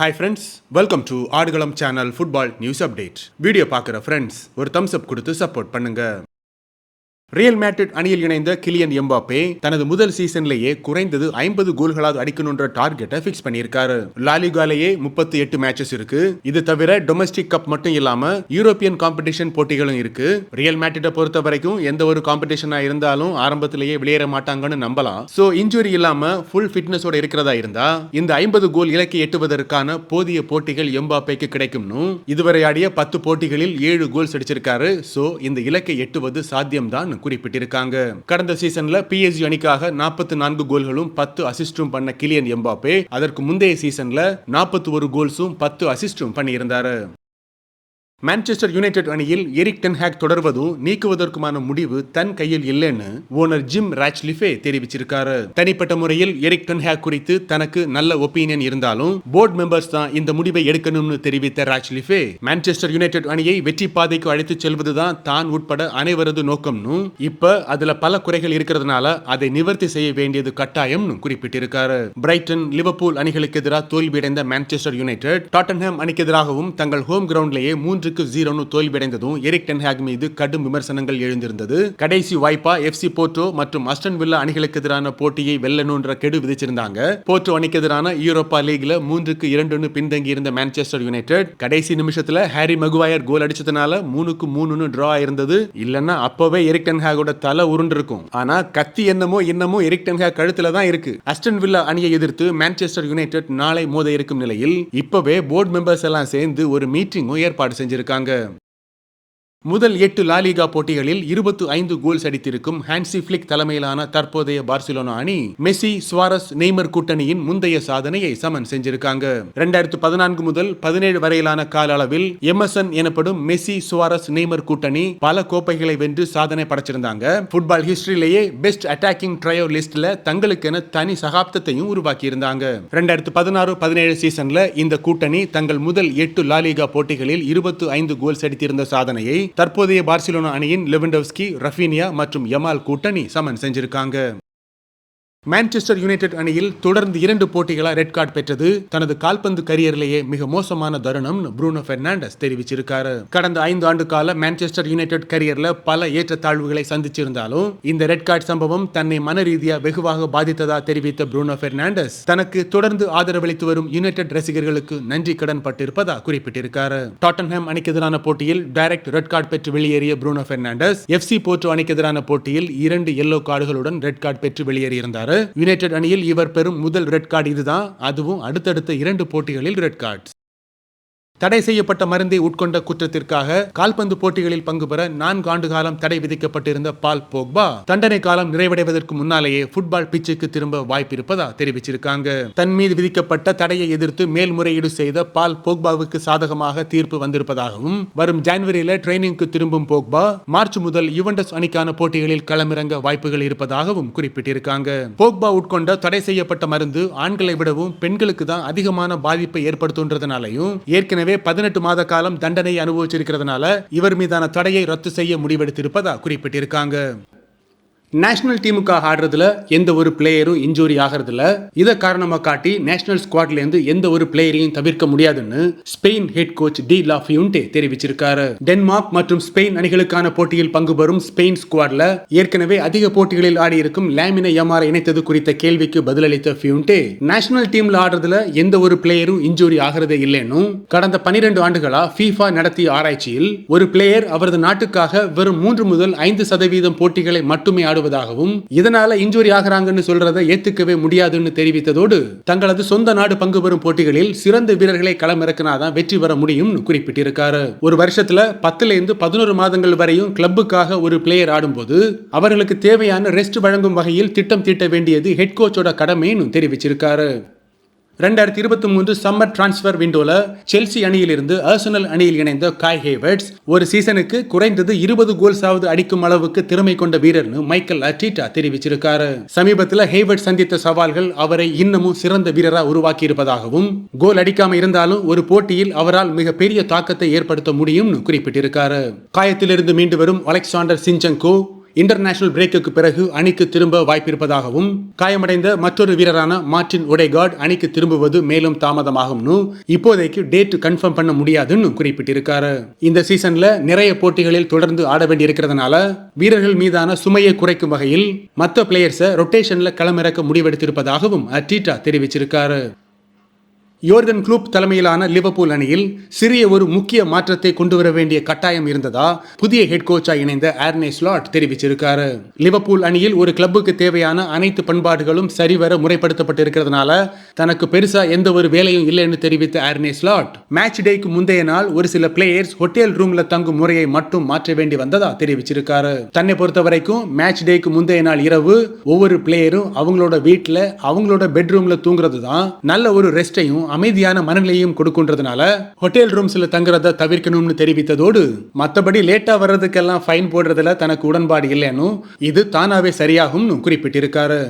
Hi friends welcome to Aadukalam channel football news update video பார்க்குற friends ஒரு thumbs up கொடுத்து support பண்ணுங்க. Real Madrid அணியில் இணைந்த கிலியன் எம்பாப்பே தனது முதல் சீசன்லேயே குறைந்தது ஐம்பது கோல்களாவது அடிக்கணுன்ற டார்கெட்டை ஃபிக்ஸ் பண்ணியிருக்காரு. லாலிகாலேயே முப்பத்தி எட்டு மேட்சஸ் இருக்கு. இது தவிர டொமஸ்டிக் கப் மட்டும் இல்லாம யூரோப்பியன் காம்படிஷன் போட்டிகளும் இருக்கு. ரியல் மேட்ரிட்டை பொறுத்த வரைக்கும் எந்த ஒரு காம்படிஷனா இருந்தாலும் ஆரம்பத்திலேயே வெளியேற மாட்டாங்கன்னு நம்பலாம். சோ இன்ஜுரி இல்லாம ஃபுல் ஃபிட்னஸோட இருக்கிறதா இருந்தா இந்த ஐம்பது கோல் இலக்கை எட்டுவதற்கான போதிய போட்டிகள் எம்பாப்பேக்கு கிடைக்கும்னு இதுவரை ஆடிய பத்து போட்டிகளில் ஏழு கோல்ஸ் அடிச்சிருக்காரு. சோ இந்த இலக்கை எட்டுவது சாத்தியம்தான். குறிப்பிட்டிருக்காங்க. கடந்த சீசன்ல பிஎஸ்ஜி அணிக்காக நாற்பத்தி நான்கு கோல்களும் பத்து அசிஸ்டும் பண்ண கிலியன் எம்பாப்பே. அதற்கு முந்தைய சீசன்ல நாற்பத்தி ஒரு கோல்ஸும் பத்து அசிஸ்டும் பண்ணியிருந்தாரு. மான்செஸ்டர் யுனைடெட் அணியில் எரிக் டென்ஹாக் தொடர்வதும் நீக்குவதற்குமான முடிவு தன் கையில் இல்லைன்னு ஓனர் ஜிம் ராச்லிஃபே தெரிவிச்சிருக்காரு. தனிப்பட்ட முறையில் எரிக் டென்ஹாக் குறித்து தனக்கு நல்ல ஒப்பீனியன் இருந்தாலும் போர்டு மெம்பர்ஸ் தான் இந்த முடிவை எடுக்கணும்னு தெரிவித்த ராச்லிஃபே மான்செஸ்டர் யுனைடெட் அணியை வெற்றி பாதைக்கு அழைத்து செல்வதுதான் தான் உட்பட அனைவரது நோக்கம்னு இப்ப அதுல பல குறைகள் இருக்கிறதுனால அதை நிவர்த்தி செய்ய வேண்டியது கட்டாயம்னு குறிப்பிட்டிருக்காரு. பிரைட்டன் லிவர்பூல் அணிகளுக்கு எதிராக தோல்வியடைந்த மான்செஸ்டர் யுனைடெட் டாட்டன்ஹாம் அணிக்கு எதிராகவும் தங்கள் ஹோம் கிரவுண்ட்லேயே மூன்று ஒன்றுக்கு ஜீரோன்னு தோல்வியடைந்ததும் எரிக் டென்ஹாக் மீது கடும் விமர்சனங்கள் எழுந்திருந்தது. கடைசி வாய்ப்பா எஃப்சி போர்ட்டோ மற்றும் அஸ்டன் வில்லா அணிகளுக்கு எதிரான போட்டியை வெல்லணுன்ற கெடு விதிச்சிருந்தாங்க. போர்ட்டோ அணிக்கு எதிரான யூரோப்பா லீக்ல மூன்றுக்கு இரண்டுன்னு பின்தங்கி இருந்த மான்செஸ்டர் யுனைடெட் கடைசி நிமிஷத்துல ஹாரி மகுவாயர் கோல் அடிச்சதுனால மூணுக்கு மூணுன்னு டிரா இருந்தது இல்லன்னா அப்பவே எரிக் டென்ஹாகோட தலை உருண்டிருக்கும். ஆனா கத்தி என்னமோ என்னமோ எரிக் டென்ஹாக் கழுத்துல தான் இருக்கு. அஸ்டன் வில்லா அணியை எதிர்த்து மான்செஸ்டர் யுனைடெட் நாளை மோத இருக்கும் நிலையில் இப்பவே போர்டு மெம்பர்ஸ் எல்லாம் சேர்ந்து ஒரு மீட்டிங்கும் ஏற்பாடு செஞ்சிருக்காங்க. இருக்காங்க. முதல் எட்டு லாலிகா போட்டிகளில் இருபத்து ஐந்து கோல்ஸ் அடித்திருக்கும் ஹான்சி பிளிக் தலைமையிலான தற்போதைய பார்சிலோனா அணி மெஸ்ஸி சுவாரஸ் நெய்மர் கூட்டணியின் முந்தைய சாதனையை சமன் செஞ்சிருக்காங்க. ரெண்டாயிரத்து பதினான்கு முதல் பதினேழு வரையிலான கால அளவில் எமர்சன் எனப்படும் மெஸ்ஸி சுவாரஸ் நெய்மர் கூட்டணி பல கோப்பைகளை வென்று சாதனை படைச்சிருந்தாங்க. ஃபுட்பால் ஹிஸ்டரியிலேயே பெஸ்ட் அட்டாக்கிங் ட்ரையோ லிஸ்ட்ல தங்களுக்கென தனி சகாப்தத்தையும் உருவாக்கி இருந்தாங்க ரெண்டாயிரத்து பதினாறு பதினேழு சீசன்ல இந்த கூட்டணி தங்கள் முதல் எட்டு லாலிகா போட்டிகளில் இருபத்து ஐந்து கோல்ஸ் அடித்திருந்த சாதனையை தற்போதைய பார்சிலோனா அணியின் லெவன்டோவ்ஸ்கி ரஃபீனியா மற்றும் யமால் கூட்டணி சமன் செஞ்சிருக்காங்க. மான்செஸ்டர் யுனைடெட் அணியில் தொடர்ந்து இரண்டு போட்டிகளாக ரெட் கார்டு பெற்றது. தனது கால்பந்து கரியரிலேயே மிக மோசமான தருணம் ப்ரூனோ பெர்னாண்டஸ் தெரிவிச்சிருக்காரு. கடந்த ஐந்து ஆண்டு கால மான்செஸ்டர் யுனைடெட் கரியர்ல பல ஏற்றத்தாழ்வுகளை சந்திச்சிருந்தாலும் இந்த ரெட் கார்டு சம்பவம் தன்னை மன ரீதியா வெகுவாக பாதித்ததா தெரிவித்த ப்ரூனோ பெர்னாண்டஸ் தனக்கு தொடர்ந்து ஆதரவளித்து வரும் யுனைடெட் ரசிகர்களுக்கு நன்றி கடன் பட்டிருப்பதா குறிப்பிட்டிருக்காரு. டாட்டன்ஹாம் அணிக்கு எதிரான போட்டியில் டைரக்ட் ரெட் கார்டு பெற்று வெளியேறிய ப்ரூனோ பெர்னாண்டஸ் எஃப்சி போர்ட்டோ அணிக்கு எதிரான போட்டியில் இரண்டு எல்லோ கார்டுகளுடன் ரெட் கார்டு பெற்று வெளியேறியிருந்தார். யுனைடெட் அணியில் இவர் பெறும் முதல் ரெட் கார்டு இதுதான். அதுவும் அடுத்தடுத்த இரண்டு போட்டிகளில் ரெட் கார்டு தடை செய்யப்பட்ட மருந்தை உட்கொண்ட குற்றத்திற்காக கால்பந்து போட்டிகளில் பங்கு பெற நான்கு ஆண்டு காலம் தடை விதிக்கப்பட்டிருந்த பால் போக்பா தண்டனை காலம் நிறைவடைவதற்கு முன்னாலேயே ஃபுட்பால் பிச்சுக்கு திரும்ப வாய்ப்பு இருப்பதா தெரிவிச்சிருக்காங்க. தன் மீது விதிக்கப்பட்ட தடையை எதிர்த்து மேல்முறையீடு செய்த பால் போக்பாவுக்கு சாதகமாக தீர்ப்பு வந்திருப்பதாகவும் வரும் ஜனவரியில ட்ரைனிங்க்கு திரும்பும் போக்பா மார்ச் முதல் யுவண்டஸ் அணிக்கான போட்டிகளில் களமிறங்க வாய்ப்புகள் இருப்பதாகவும் குறிப்பிட்டிருக்காங்க. போக்பா உட்கொண்ட தடை செய்யப்பட்ட மருந்து ஆண்களை விடவும் பெண்களுக்கு தான் அதிகமான பாதிப்பை ஏற்படுத்துன்றதுனாலையும் ஏற்கனவே ஏற்கனவே பதினெட்டு மாத காலம் தண்டனை அனுபவிச்சிருக்கிறதுனால இவர் மீதான தடையை ரத்து செய்ய முடிவெடுத்திருப்பதா குறிப்பிட்டிருக்காங்க. நேஷனல் டீமுக்காக ஆடுறதுல எந்த ஒரு பிளேயரும் இன்ஜூரி ஆகிறதுல இதை காரணமாக காட்டி நேஷனல் ஸ்குவாட்லேருந்து எந்த ஒரு பிளேயரையும் தவிர்க்க முடியாதுன்னு Spain head coach De la Fuente தெரிவிச்சிருக்காரு. டென்மார்க் மற்றும் ஸ்பெயின் அணிகளுக்கான போட்டியில் பங்கு பெறும் ஸ்பெயின் ஸ்குவாட்ல ஏற்கனவே அதிக போட்டிகளில் ஆடியிருக்கும் லேமினை யமாரை இணைத்தது குறித்த கேள்விக்கு பதிலளித்த ஃபியூன்டே நேஷனல் டீம்ல ஆடுறதுல எந்த ஒரு பிளேயரும் இன்ஜூரி ஆகிறதே இல்லைன்னு கடந்த பனிரெண்டு ஆண்டுகளா ஃபீஃபா நடத்திய ஆராய்ச்சியில் ஒரு பிளேயர் அவரது நாட்டுக்காக வெறும் மூன்று முதல் ஐந்து சதவீதம் போட்டிகளை மட்டுமே ஆடும் ஆடுவதாகவும் இதனால இன்ஜுரி ஆகிறாங்கன்னு சொல்றதை ஏத்துக்கவே முடியாதுன்னு தெரிவித்ததோடு தங்களது சொந்த நாடு பங்கு பெறும் போட்டிகளில் சிறந்த வீரர்களை களமிறக்கினாதான் வெற்றி பெற முடியும் குறிப்பிட்டிருக்காரு. ஒரு வருஷத்துல பத்துல இருந்து பதினோரு மாதங்கள் வரையும் கிளப்புக்காக ஒரு பிளேயர் ஆடும்போது அவர்களுக்கு தேவையான ரெஸ்ட் வழங்கும் வகையில் திட்டம் தீட்ட வேண்டியது ஹெட் கோச்சோட கடமைன்னு தெரிவிச்சிருக்காரு. ரெண்டாயிரத்தி இருபத்தி மூன்று சம்மர் டிரான்ஸ்பர் விண்டோல செல்சி அணியிலிருந்து அர்சனல் அணியில் இணைந்த காய் ஹேவர்ட்ஸ் ஒரு சீசனுக்கு குறைந்தது இருபது கோல்ஸாவது அடிக்கும் அளவுக்கு திறமை கொண்ட வீரர்னு மைக்கேல் அட்டீட்டா தெரிவிச்சிருக்காரு. சமீபத்தில் ஹேவர்ட் சந்தித்த சவால்கள் அவரை இன்னமும் சிறந்த வீரராக உருவாக்கி இருப்பதாகவும் கோல் அடிக்காம இருந்தாலும் ஒரு போட்டியில் அவரால் மிகப்பெரிய தாக்கத்தை ஏற்படுத்த முடியும்னு குறிப்பிட்டிருக்காரு. காயத்திலிருந்து மீண்டு வரும் அலெக்சாண்டர் சிஞ்சங்கோ இன்டர்நேஷனல் பிரேக்குக்கு பிறகு அணிக்கு திரும்ப வாய்ப்பிருப்பதாகவும் காயமடைந்த மற்றொரு வீரரான மார்டின் ஒடேகார்ட் அணிக்கு திரும்புவது மேலும் தாமதமாகும்னு இப்போதைக்கு டேட் கன்ஃபார்ம் பண்ண முடியாதுன்னு குறிப்பிட்டிருக்காரு. இந்த சீசன்ல நிறைய போட்டிகளில் தொடர்ந்து ஆட வேண்டி இருக்கிறதுனால வீரர்கள் மீதான சுமையை குறைக்கும் வகையில் மற்ற பிளேயர்ஸை ரொட்டேஷன்ல களமிறக்க முடிவெடுத்திருப்பதாகவும் அட்டீட்டா தெரிவிச்சிருக்காரு. யோர்கன் குளூப் தலைமையிலான லிவர்பூல் அணியில் சிறிய ஒரு முக்கிய மாற்றத்தை கொண்டு வர வேண்டிய கட்டாயம் இருந்ததா புதிய ஹெட் கோச்சா இணைந்த ஆர்னே ஸ்லாட் தெரிவிச்சிருக்காரு. லிவர்பூல் அணியில் ஒரு கிளப்புக்கு தேவையான அனைத்து பண்பாடுகளும் சரிவர முறைப்படுத்தப்பட்டிருக்கிறதுனால தனக்கு பெருசா எந்த ஒரு வேலையும் இல்லைன்னு தெரிவித்த ஆர்னே ஸ்லாட் மேட்ச் டேக்கு முந்தைய நாள் ஒரு சில பிளேயர்ஸ் ஹோட்டல் ரூம்ல தங்கும் முறையை மட்டும் மாற்ற வேண்டி வந்ததா தெரிவிச்சிருக்காரு. தன்னை பொறுத்த வரைக்கும் மேட்ச் டேக்கு முந்தைய நாள் இரவு ஒவ்வொரு பிளேயரும் அவங்களோட வீட்டில் அவங்களோட பெட்ரூம்ல தூங்குறது தான் நல்ல ஒரு ரெஸ்டையும் அமைதியான மனநிலையும் கொடுக்குன்றதுனால ஹோட்டல் ரூம்ஸ்ல தங்குறத தவிர்க்கணும்னு தெரிவித்ததோடு மற்றபடி லேட்டா வர்றதுக்கெல்லாம் ஃபைன் போடுறதுல தனக்கு உடன்பாடு இல்லைன்னு இது தானாவே சரியாகும்னு குறிப்பிட்டிருக்காரு.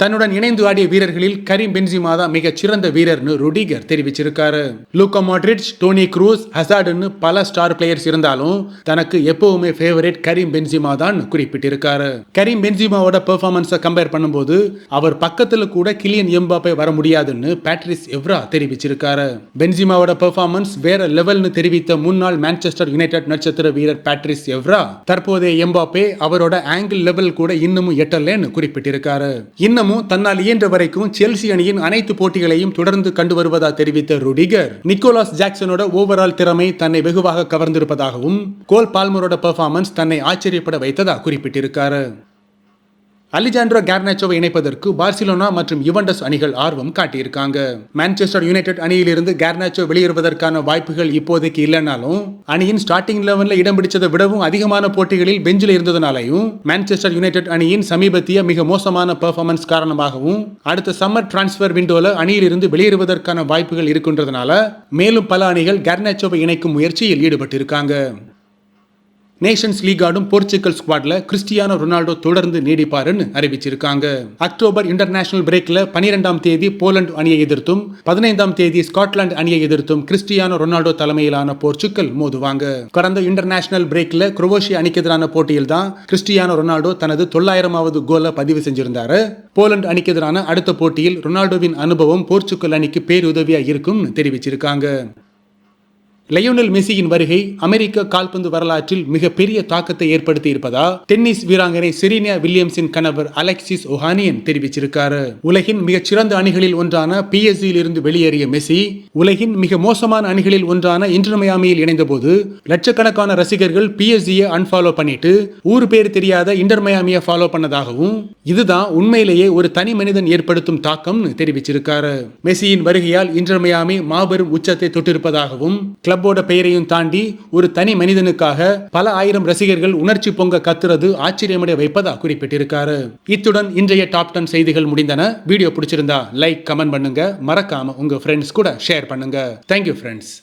தன்னுடன் இணைந்து ஆடிய வீரர்களில் கரீம் பென்சிமா தான் மிகச் சிறந்த வீரர்னு ருடிகர் தெரிவிச்சிருக்காரு. லூக்கா மாட்ரிட்ஜ் டோனி க்ரூஸ் ஹசார்டுன்னு பல ஸ்டார் பிளேயர்ஸ் இருந்தாலும் தனக்கு எப்பவுமே ஃபேவரட் கரீம் பென்சிமா தான் குறிப்பிட்டிருக்காரு. கரீம் பென்சிமாவோட பெர்ஃபார்மன்ஸை கம்பேர் பண்ணும்போது அவர் பக்கத்துல கூட கிலியன் எம்பாப்பே வர முடியாதுன்னு பேட்ரிஸ் எவ்ரா தெரிவிச்சிருக்காரு. பென்சிமாவோட பெர்ஃபார்மன்ஸ் வேற லெவல்னு தெரிவித்த முன்னாள் மான்செஸ்டர் யுனைடெட் நட்சத்திர வீரர் பேட்ரிஸ் எவ்ரா தற்போதைய எம்பாப்பே அவரோட ஆங்கிள் லெவல் கூட இன்னமும் எட்டலன்னு குறிப்பிட்டிருக்காரு. தினமும் தன்னால் இயன்ற வரைக்கும் செல்சி அணியின் அனைத்து போட்டிகளையும் தொடர்ந்து கண்டு வருவதா தெரிவித்த ருடிகர் நிக்கோலாஸ் ஜாக்சனோட ஓவரால் திறமை தன்னை வெகுவாக கவர்ந்திருப்பதாகவும் கோல் பால்மரோட பெர்ஃபார்மன்ஸ் தன்னை ஆச்சரியப்பட வைத்ததா குறிப்பிட்டிருக்காரு. அலிஜாண்ட்ரோ கேர்னாச்சோவை இணைப்பதற்கு பார்சிலோனா மற்றும் யுவண்டஸ் அணிகள் ஆர்வம் காட்டியிருக்காங்க. மான்செஸ்டர் யுனைடெட் அணியிலிருந்து கேர்னாச்சோ வெளியேறுவதற்கான வாய்ப்புகள் இப்போதைக்கு இல்லைனாலும் அணியின் ஸ்டார்டிங் லெவலில் இடம் பிடிச்சதை விடவும் அதிகமான போட்டிகளில் பெஞ்சில் இருந்ததுனாலையும் மான்செஸ்டர் யுனைடெட் அணியின் சமீபத்திய மிக மோசமான பெர்ஃபார்மன்ஸ் காரணமாகவும் அடுத்த சம்மர் டிரான்ஸ்ஃபர் விண்டோல அணியிலிருந்து வெளியேறுவதற்கான வாய்ப்புகள் இருக்கின்றதுனால மேலும் பல அணிகள் கேர்னாச்சோவை இணைக்கும் முயற்சியில் ஈடுபட்டிருக்காங்க. நேஷன்ஸ் லீக் ஆடும் போர்ச்சுகல் ஸ்குவாட்ல கிறிஸ்டியானோ ரொனால்டோ தொடர்ந்து நீடிப்பாருன்னு அறிவிச்சிருக்காங்க. அக்டோபர் இன்டர்நேஷனல் பிரேக்ல பனிரெண்டாம் தேதி போலந்து அணியை எதிர்த்தும் பதினைந்தாம் தேதி ஸ்காட்லாந்து அணியை எதிர்த்தும் கிறிஸ்டியானோ ரொனால்டோ தலைமையிலான போர்ச்சுக்கல் மோதுவாங்க. கடந்த இன்டர்நேஷனல் பிரேக்ல குரோவேஷியா அணிக்கு எதிரான போட்டியில் தான் கிறிஸ்டியானோ ரொனால்டோ தனது தொள்ளாயிரமாவது கோலை பதிவு செஞ்சிருந்தாரு. போலந்து அணிக்கு எதிரான அடுத்த போட்டியில் ரொனால்டோவின் அனுபவம் போர்ச்சுக்கல் அணிக்கு பேருதவியா இருக்கும்னு தெரிவிச்சிருக்காங்க. லயோனல் மெஸ்ஸியின் வருகை அமெரிக்க கால்பந்து வரலாற்றில் மிகப்பெரிய தாக்கத்தை ஏற்படுத்தி இருப்பதா டென்னிஸ் வீராங்கனை செரீனியா வில்லியம்ஸின் கணவர் அலெக்சிஸ் ஒஹானியன் தெரிவிச்சிருக்காரு. உலகின் மிகச்சிறந்த அணிகளில் ஒன்றான பிஎஸ்சியில் இருந்து வெளியேறிய மெஸ்ஸி உலகின் மிக மோசமான அணிகளில் ஒன்றான இன்டர்மயாமியில் இணைந்தபோது லட்சக்கணக்கான ரசிகர்கள் பிஎஸ்சியை அன்ஃபாலோ பண்ணிட்டு ஊர் பேர் தெரியாத இன்டர்மயாமியை ஃபாலோ பண்ணதாகவும் இதுதான் உண்மையிலேயே ஒரு தனி மனிதன் ஏற்படுத்தும் தாக்கம்னு தெரிவிச்சிருக்காரு. மெஸ்ஸியின் வருகையால் இன்டர்மயாமி மாபெரும் உச்சத்தை தொட்டிருப்பதாகவும் கிளப்போட பெயரையும் தாண்டி ஒரு தனி மனிதனுக்காக பல ஆயிரம் ரசிகர்கள் உணர்ச்சி பொங்க கத்துறது ஆச்சரியமடைய வைப்பதா குறிப்பிட்டிருக்காரு. இத்துடன் இன்றைய டாப் டென் செய்திகள் முடிந்தன. வீடியோ பிடிச்சிருந்தா லைக் கமெண்ட் பண்ணுங்க. மறக்காம உங்க ஃப்ரெண்ட்ஸ் கூட ஷேர் பண்ணுங்க. Thank you friends